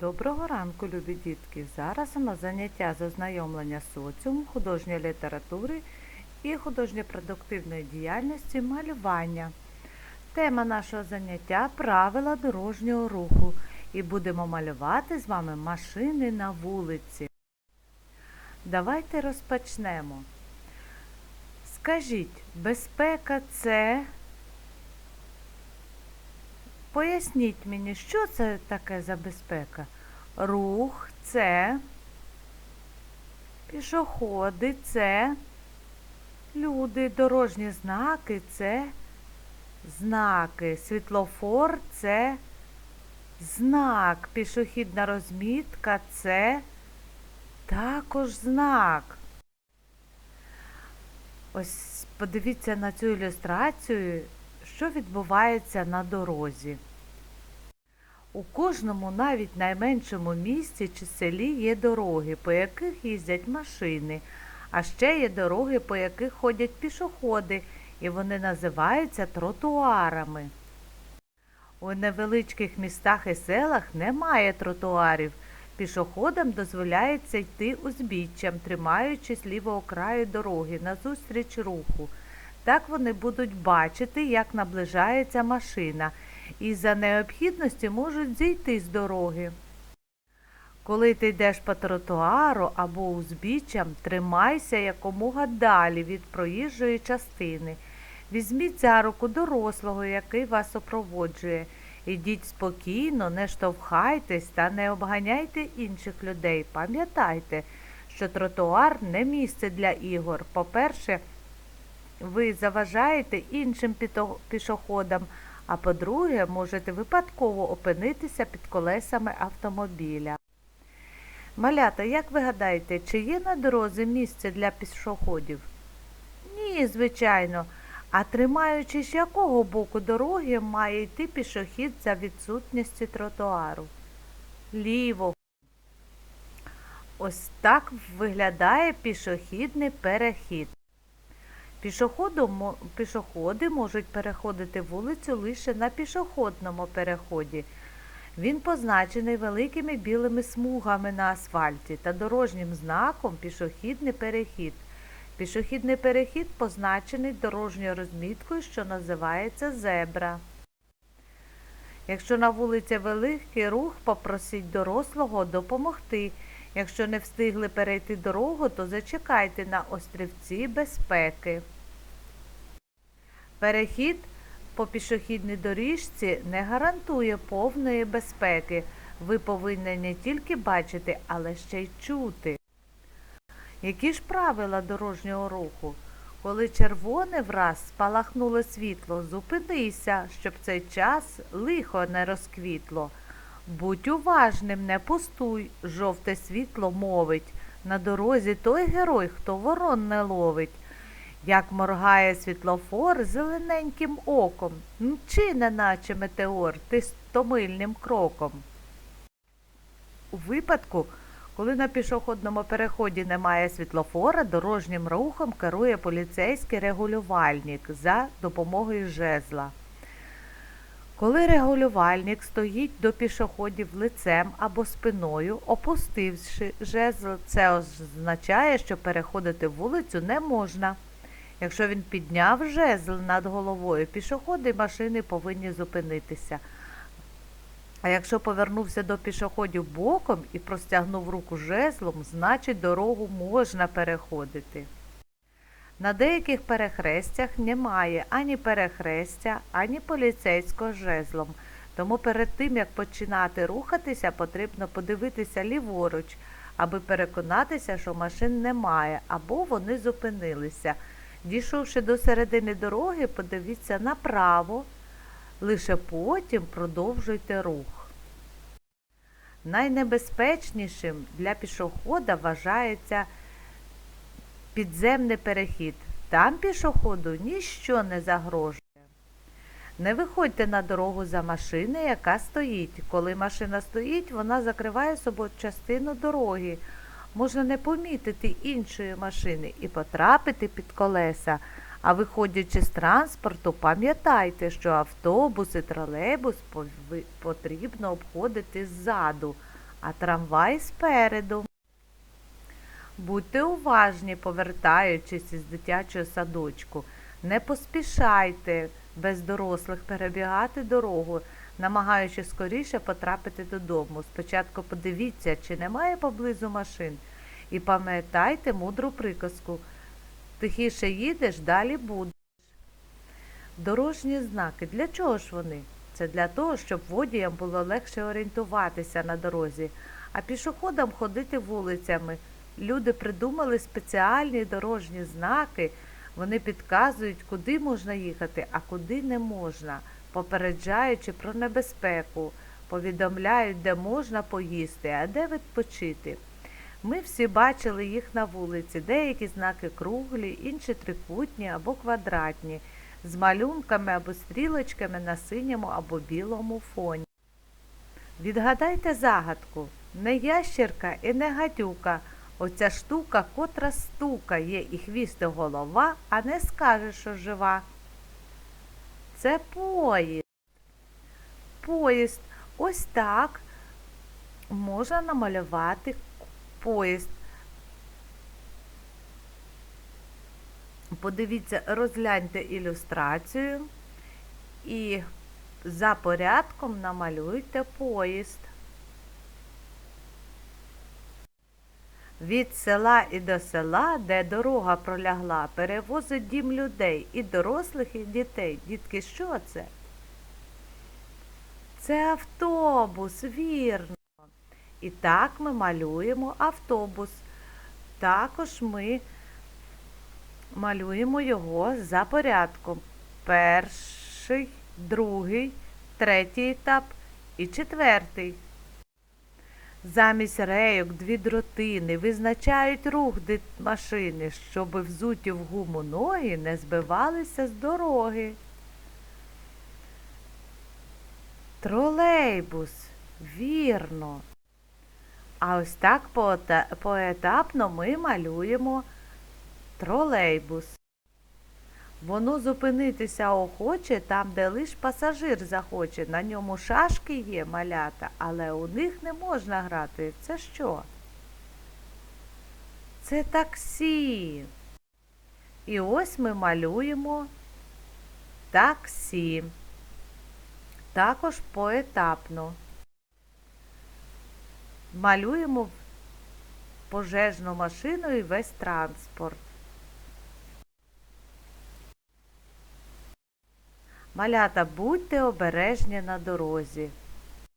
Доброго ранку, любі дітки! Зараз у нас заняття з ознайомлення з соціумом, художньої літератури і художньо-продуктивної діяльності малювання. Тема нашого заняття правила дорожнього руху. І будемо малювати з вами машини на вулиці. Давайте розпочнемо. Скажіть, безпека це. Поясніть мені, що це таке за безпека? Рух це, пішоходи це, люди, дорожні знаки це знаки, світлофор це знак, пішохідна розмітка це також знак. Ось подивіться на цю ілюстрацію, що відбувається на дорозі. У кожному, навіть найменшому місті чи селі є дороги, по яких їздять машини, а ще є дороги, по яких ходять пішоходи, і вони називаються тротуарами. У невеличких містах і селах немає тротуарів. Пішоходам дозволяється йти узбіччям, тримаючись лівого краю дороги назустріч руху. Так вони будуть бачити, як наближається машина, і за необхідності можуть зійти з дороги. Коли ти йдеш по тротуару або узбіччям, тримайся якомога далі від проїжджої частини. Візьміть за руку дорослого, який вас супроводжує. Ідіть спокійно, не штовхайтесь та не обганяйте інших людей. Пам'ятайте, що тротуар не місце для ігор. По-перше, ви заважаєте іншим пішоходам, а по-друге, можете випадково опинитися під колесами автомобіля. Малята, як ви гадаєте, чи є на дорозі місце для пішоходів? Ні, звичайно. А тримаючись якого боку дороги має йти пішохід за відсутністю тротуару? Лівого. Ось так виглядає пішохідний перехід. Пішоходи можуть переходити вулицю лише на пішохідному переході. Він позначений великими білими смугами на асфальті та дорожнім знаком пішохідний перехід. Пішохідний перехід позначений дорожньою розміткою, що називається зебра. Якщо на вулиці великий рух, попросіть дорослого допомогти. Якщо не встигли перейти дорогу, то зачекайте на острівці безпеки. Перехід по пішохідній доріжці не гарантує повної безпеки. Ви повинні не тільки бачити, але ще й чути. Які ж правила дорожнього руху? Коли червоне враз спалахнуло світло, зупинися, щоб цей час лихо не розквітло. Будь уважним, не пустуй, жовте світло мовить. На дорозі той герой, хто ворон не ловить. Як моргає світлофор зелененьким оком, мчи, неначе метеор, ти стомильним кроком. У випадку, коли на пішохідному переході немає світлофора, дорожнім рухом керує поліцейський регулювальник за допомогою жезла. Коли регулювальник стоїть до пішоходів лицем або спиною, опустивши жезл, це означає, що переходити вулицю не можна. Якщо він підняв жезл над головою, пішоходи машини повинні зупинитися. А якщо повернувся до пішоходів боком і простягнув руку жезлом, значить дорогу можна переходити. На деяких перехрестях немає ані перехрестя, ані поліцейського жезлом. Тому перед тим, як починати рухатися, потрібно подивитися ліворуч, аби переконатися, що машин немає або вони зупинилися. Дійшовши до середини дороги, подивіться направо, лише потім продовжуйте рух. Найнебезпечнішим для пішохода вважається підземний перехід. Там пішоходу ніщо не загрожує. Не виходьте на дорогу за машини, яка стоїть. Коли машина стоїть, вона закриває собою частину дороги. Можна не помітити іншої машини і потрапити під колеса. А виходячи з транспорту, пам'ятайте, що автобус і тролейбус потрібно обходити ззаду, а трамвай спереду. Будьте уважні, повертаючись із дитячого садочку. Не поспішайте без дорослих перебігати дорогу, намагаючись скоріше потрапити додому. Спочатку подивіться, чи немає поблизу машин. І пам'ятайте мудру приказку. Тихіше їдеш, далі будеш. Дорожні знаки. Для чого ж вони? Це для того, щоб водіям було легше орієнтуватися на дорозі, а пішоходам ходити вулицями. Люди придумали спеціальні дорожні знаки. Вони підказують, куди можна їхати, а куди не можна, попереджаючи про небезпеку, повідомляють, де можна поїсти, а де відпочити. Ми всі бачили їх на вулиці, деякі знаки круглі, інші трикутні або квадратні, з малюнками або стрілочками на синьому або білому фоні. Відгадайте загадку не ящерка і не гадюка. Оця штука, котра стукає і хвіст голова, а не скаже, що жива. Це поїзд. Поїзд. Ось так можна намалювати поїзд. Подивіться, розгляньте ілюстрацію і за порядком намалюйте поїзд. Від села і до села, де дорога пролягла, перевозить дім людей і дорослих, і дітей. Дітки, що це? Це автобус, вірно. І так ми малюємо автобус. Також ми малюємо його за порядком. Перший, другий, третій етап і четвертий. Замість рейок дві дротини визначають рух машини, щоб взуті в гуму ноги не збивалися з дороги. Тролейбус, вірно. А ось так поетапно ми малюємо тролейбус. Воно зупинитися охоче там, де лиш пасажир захоче. На ньому шашки є малята, але у них не можна грати. Це що? Це таксі. І ось ми малюємо таксі. Також поетапно. Малюємо пожежну машину і весь транспорт. Малята, будьте обережні на дорозі.